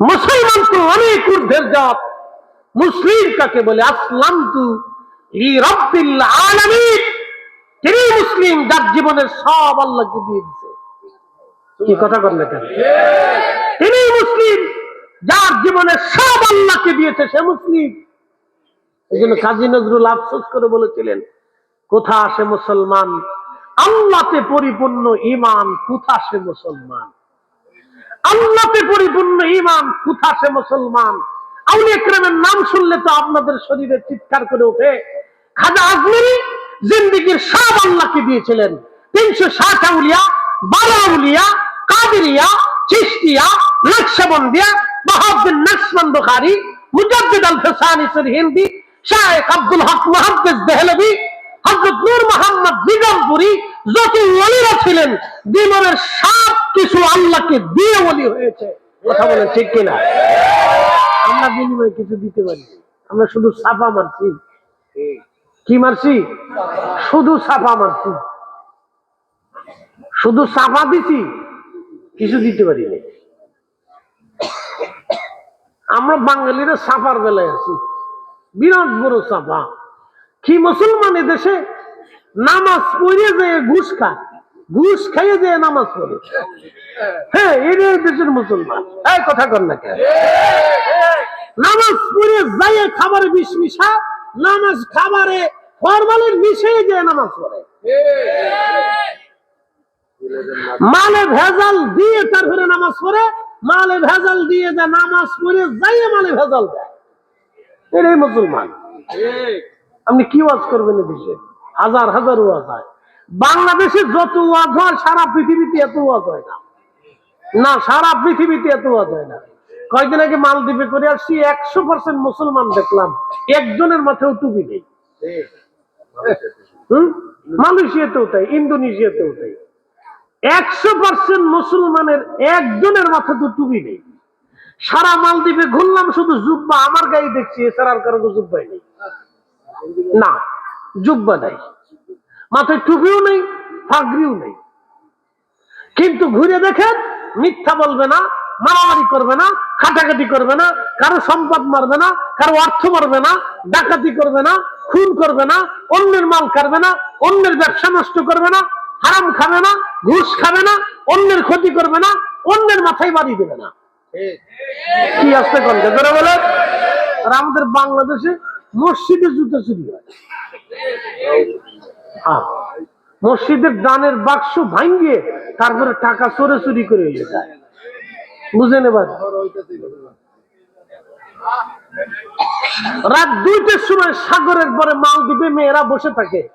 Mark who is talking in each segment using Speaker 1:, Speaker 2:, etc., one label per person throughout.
Speaker 1: মুসলমান তো অনেক ঊর্ধ্বের জাত মুসলিম কাকে বলে? আসলাম তু তিনি মুসলিম যার জীবনের সব আল্লাহকে দিয়ে দিছে। কি কথা করলে কেন তিনি মুসলিম যার সব আল্লাহকে দিয়েছে, সে মুসলিম। এই জন্য কাজী নজরুল আফসোস করে বলেছিলেন, কোথা আসে মুসলমান? আল্লাহতে পরিপূর্ণ ইমান কোথা সে মুসলমান? আল্লাহতে পরিপূর্ণ ইমান কোথা সে মুসলমান? আউলি একরামের নাম শুনলে তো আপনাদের শরীরে চিৎকার করে ওঠে। খাজা আজমেরি জিন্দিগির সব আল্লাহকে দিয়েছিলেন। তিনশো ষাট আউলিয়া, বারো আউলিয়া, কাদেরিয়া চিস্তিয়া নকশবন্দিয়া, বাহাউদ্দিন নকশবন্দ খারি মুজাদ্দিদ আল ফেসানি হিন্দি, শায়েখ আব্দুল হক মুহাদ্দিস দেহলভি, হযরত নূর মোহাম্মদ নিজামপুরি যত ওলিরা ছিলেন দিনের সব কিছু আল্লাহকে দিয়ে ওলি হয়েছে। কথা বলে ঠিক কিনা? আমরা বিনিময়ে কিছু দিতে পারি। আমরা শুধু সাফা মারছি। কি মারছি? শুধু সাফা মারছি। শুধু সাফা দিছি, কিছু দিতে পারি না আমরা বাঙালিরা সাফার বেলায় আছি। বিরাট বড় সাফা কি মুসলমান দেশে নামাজ পড়ে যে ঘুষ খায়। ঘুষ খাইয়ে যে নামাজ পড়ে। হ্যাঁ এর দেশের মুসলমান। এই কথা কর না নামাজ পড়ে যাইয়ে খাবারে বিষ মিশা নামাজ খাবারে ফরমালের মিশিয়ে যে নামাজ পড়ে। মালে ভেজাল দিয়ে তারপরে নামাজ পড়ে, মালে ভেজাল দিয়ে যে নামাজ পড়ে যাইয়ে মালে ভেজাল দেয়। এটাই মুসলমান। আপনি কি ওয়াজ করবেন এ দেশে হাজার হাজার ওয়াজ হয় বাংলাদেশে যত ওয়াজ হয় সারা পৃথিবীতে এত ওয়াজ হয় না। না, সারা পৃথিবীতে এত ওয়াজ হয় না। কয়েকদিন আগে মালদ্বীপে করে আসছি, একশো পার্সেন্ট মুসলমান দেখলাম। একজনের মাথায় টুপি নেই। মালয়েশিয়াতেও তাই, ইন্দোনেশিয়াতেও তাই। একশো পার্সেন্ট মুসলমানের একজনের মাথা তো টুপি নেই। সারা মালদ্বীপে ঘুরলাম শুধু জুব্বা, আমার গায়ে দেখছি, এছাড়া আর কারও জুব্বাই নেই। না। জুব্বা নাই। মাথায় টুপিও নেই ফাগরিও নেই। কিন্তু ঘুরে দেখেন মিথ্যা বলবে না মারামারি করবে না কাটাকাটি করবে না কারও সম্পদ মারবে না কারও অর্থ মারবে না ডাকাতি করবে না খুন করবে না অন্যের মাল কাটবে না অন্যের ব্যবসা নষ্ট করবে না হারাম খাবে না ঘুষ খাবে না অন্যের ক্ষতি করবে না অন্যের মাথায় বাড়ি দেবে না। কি আসতে কনকে ধরে বলে আর আমাদের বাংলাদেশে মসজিদে জুতো চুরি হয়। হ্যাঁ। মসজিদের দানের বাক্স ভাঙ্গিয়ে তারপরে টাকা চোরে চুরি করে নিয়ে যায়। বুঝেন এবার? রাত দুইটার সময় সাগরের পরে মালদ্বীপে মেয়েরা বসে থাকে।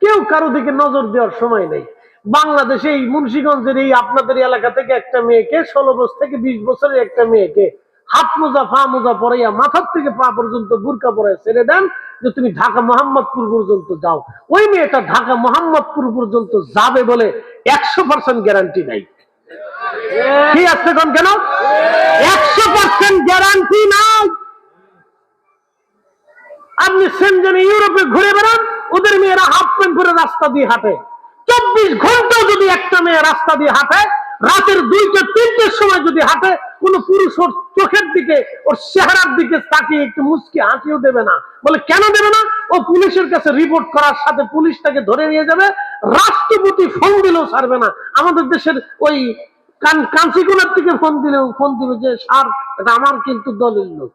Speaker 1: কেউ কারও দিকে নজর দেওয়ার সময় নেই। বাংলাদেশে এই মুন্সিগঞ্জের এই আপনাদের এলাকা থেকে একটা মেয়েকে, ষোলো বছর থেকে বিশ বছরের একটা মেয়েকে হাত মোজা পা মোজা পরাইয়া মাথার থেকে পা পর্যন্ত বুরকা পরে ছেড়ে দেন যে তুমি ঢাকা মোহাম্মদপুর পর্যন্ত যাও। ওই মেয়েটা ঢাকা মোহাম্মদপুর পর্যন্ত যাবে বলে একশো পার্সেন্ট গ্যারান্টি নাই। কি আছে কোন কেন? একশো পার্সেন্ট গ্যারান্টি নাই। আপনি সেনজেনে ইউরোপে ঘুরে বেড়ান ওদের মেয়েরা হাফ প্যান্ট পরে রাস্তা দিয়ে হাঁটে। চব্বিশ ঘণ্টা যদি একটা মেয়ে রাস্তা দিয়ে হাঁটে, রাতের দুইটা, তিনটের সময় যদি হাঁটে, কোন পুরুষ ওর চোখের দিকে, ওর চেহারার দিকে তাকিয়ে একটু মুচকি হাসিও দেবে না। বলে, কেন দেবে না? ও পুলিশের কাছে রিপোর্ট করার সাথে পুলিশ তাকে ধরে নিয়ে যাবে। রাষ্ট্রপতি ফোন দিলেও ছাড়বে না। আমাদের দেশের ওই কান কাঞ্চিকুলার থেকে ফোন দিলেও ফোন দিবে যে, স্যার, এটা আমার কিন্তু দলের লোক